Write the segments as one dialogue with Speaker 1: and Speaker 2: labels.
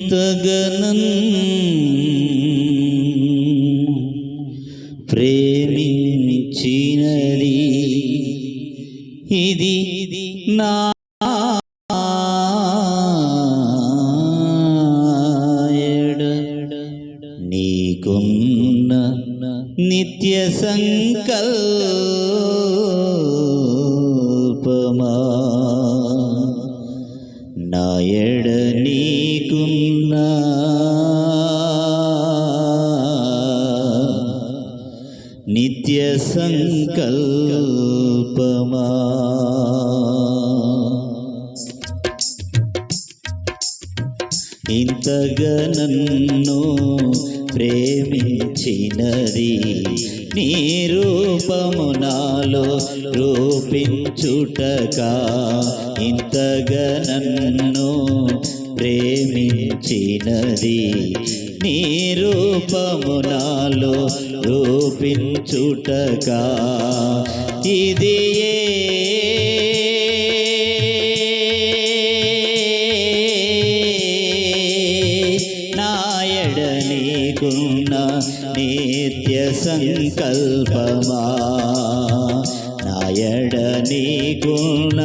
Speaker 1: తగనం ప్రేమించినది ఇది నా నీకున్న నిత్య సంగ నిత్య సంకల్పమా ఇంతగా నన్ను ప్రేమించినది నీ రూపము నాలో రూపించుటకా? ఇంతగా నన్ను ప్రేమించినది నీ రూపము నాలో రూపించుటకా? ఇది నాయడ నిత్య సంకల్పమా? నాయడ నీకున్న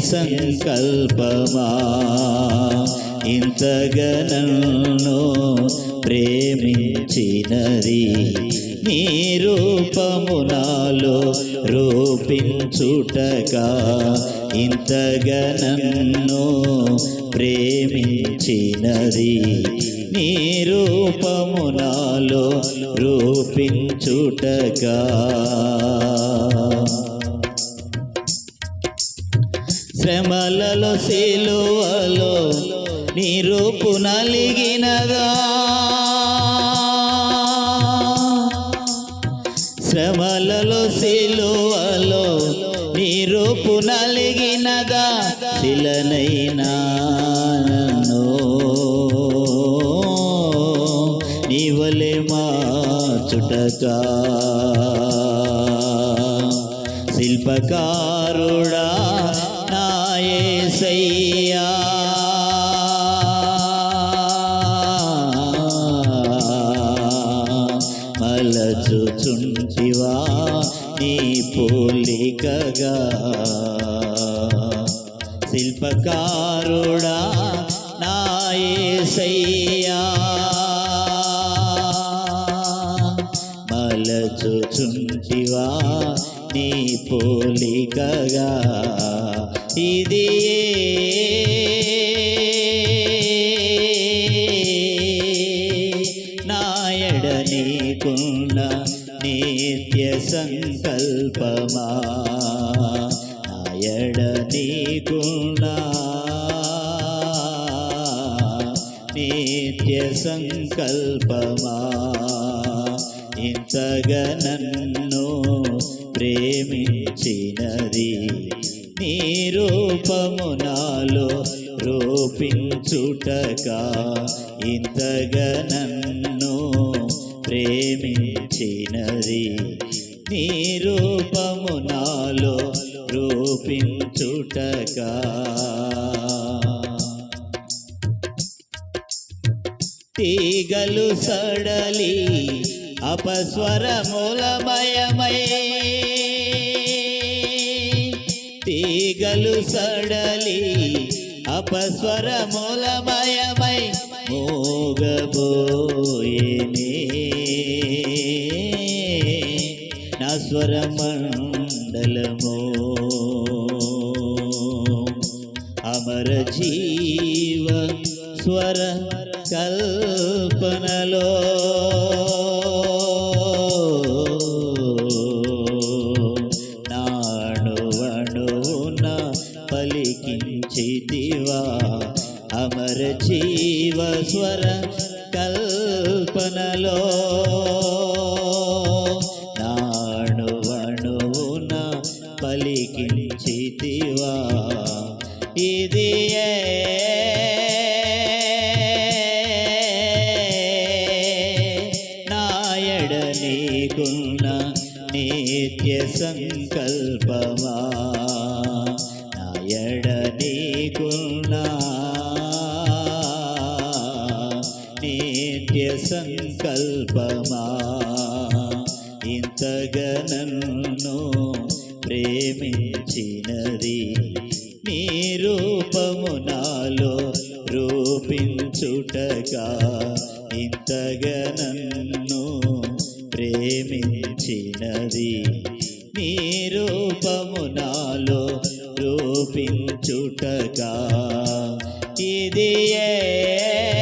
Speaker 1: సంకల్పమా? ఇంతగా ప్రేమించినది నీ రూపమునాలో రూపించుటగా ఇంతగా ప్రేమించినది నీ రూపమునాలో రూపించుటగా శ్రమలలో సిలువలో నీ రూపు నలిగినదా శ్రమలలో సిలువలో నీ రూపు నలిగినదా శిలనైనా నన్ను. నీవలే మార్చుటకా శిల్పకారుడా నాయసయ్యా మలచుచుంటివా నీ పోలికగా. శిల్పకారుడా నాయసయ్యా మలచుచుంటివా నీ పోలికగా. ఇది. నాయడ నీకున్న నిత్య సంకల్పమా. నాయడ నీకున్న నిత్య సంకల్పమా. ఇంతగా నన్ను ప్రేమించినది నీ రూపము నాలో రూపించుటకా ఇంతగా నన్ను ప్రేమించినది. నీ రూపము నాలో రూపించుటకా తీగలు సడలి అపస్వర మూలమయమై సడలి అపస్వర మూలమయమై మోగబోయేనే. నా స్వర మండలమో అమర జీవ స్వర కల్పనలో జీవ స్వర కల్పనలో. నాణువణువున పలికించితివా? ఇది నాయడ నీకున్న నిత్య సంకల్పమా? నాయడ నీకున్నా సంకల్పమా? ఇంతగనన్ను ప్రేమించినది నీ రూపము నాలో రూపించుటగా? ఇంతగనన్ను ప్రేమించినది నీ రూపము నాలో రూపించుటగా? ఇదియే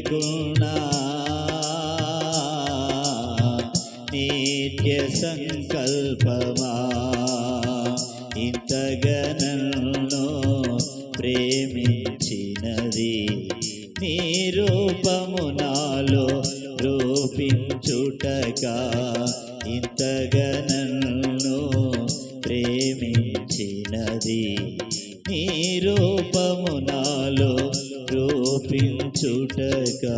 Speaker 1: నీకున్న నిత్య సంకల్పమా. ఇంతగనను ప్రేమించినది నీ రూపము నాలో రూపించుటగా ఇంతగా ప్రేమించినది నీ రూపము నాలో రూపించుటగా